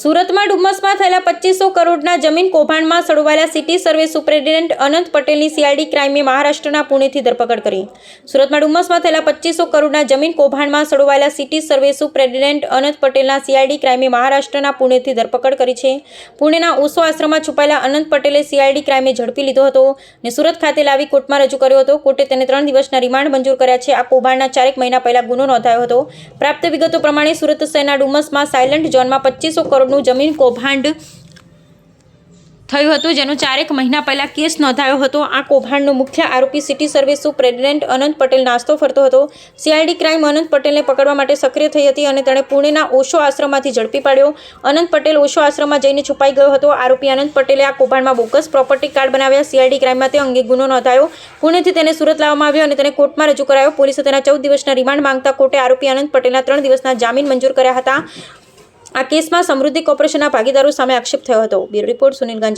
સુરતમાં ડુમ્મસમાં થયેલા પચીસો કરોડના જમીન કૌભાંડમાં સડવાયેલા સિટી સર્વે સુપ્રિન્ટેન્ડન્ટ અનંત પટેલની સીઆઈડી ક્રાઇમે મહારાષ્ટ્રના પુણેથી ધરપકડ કરી. સુરતમાં ડુમ્મસમાં થયેલા પચીસો કરોડના જમીન કૌભાંડમાં સડવાયેલા સિટી સર્વે સુપ્રિન્ટેન્ડન્ટ અનંત પટેલના સીઆઈડી ક્રાઇમે મહારાષ્ટ્રના પુણેથી ધરપકડ કરી છે. પુણેના ઓસો આશ્રમમાં છુપાયેલા અનંત પટેલે સીઆઈડી ક્રાઇમે ઝડપી લીધો હતો અને સુરત ખાતે લાવી કોર્ટમાં રજૂ કર્યો હતો. કોર્ટે તેને ત્રણ દિવસના રિમાન્ડ મંજૂર કર્યા છે. આ કૌભાંડના ચારેક મહિના પહેલા ગુનો નોંધાયો હતો. પ્રાપ્ત વિગતો પ્રમાણે સુરત શહેરના ડુમસમાં સાયલન્ટ ઝોનમાં પચીસો કરોડનું જમીન કૌભાંડ થયું હતું, જેનો ચારેક મહિના પહેલાં કેસ નોંધાયો હતો. આ કૌભાંડનો મુખ્ય આરોપી સિટી સર્વિસ સુપ્રેસિડેન્ટ અનંત પટેલ નાસ્તો ફરતો હતો. સીઆઈડી ક્રાઇમ અનંત પટેલને પકડવા માટે સક્રિય થઈ હતી અને તેણે પુણેના ઓશો આશ્રમમાંથી ઝડપી પાડ્યો. અનંત પટેલ ઓશો આશ્રમમાં જઈને છુપાઈ ગયો હતો. આરોપી અનંત પટેલે આ કૌભાંડમાં બોગસ પ્રોપર્ટી કાર્ડ બનાવ્યા. સીઆઈડી ક્રાઇમમાં તે અંગે ગુનો નોંધાયો. પુણેથી તેને સુરત લાવવામાં આવ્યો અને તેને કોર્ટમાં રજૂ કરાયો. પોલીસે તેના ચૌદ દિવસના રિમાન્ડ માંગતા કોર્ટે આરોપી અનંત પટેલના ત્રણ દિવસના જામીન મંજૂર કર્યા હતા. આ કેસમાં સમૃદ્ધિ કોર્પોરેશનના ભાગીદારો સામે આક્ષેપ થયો હતો. Bureau report Sunil Ganja.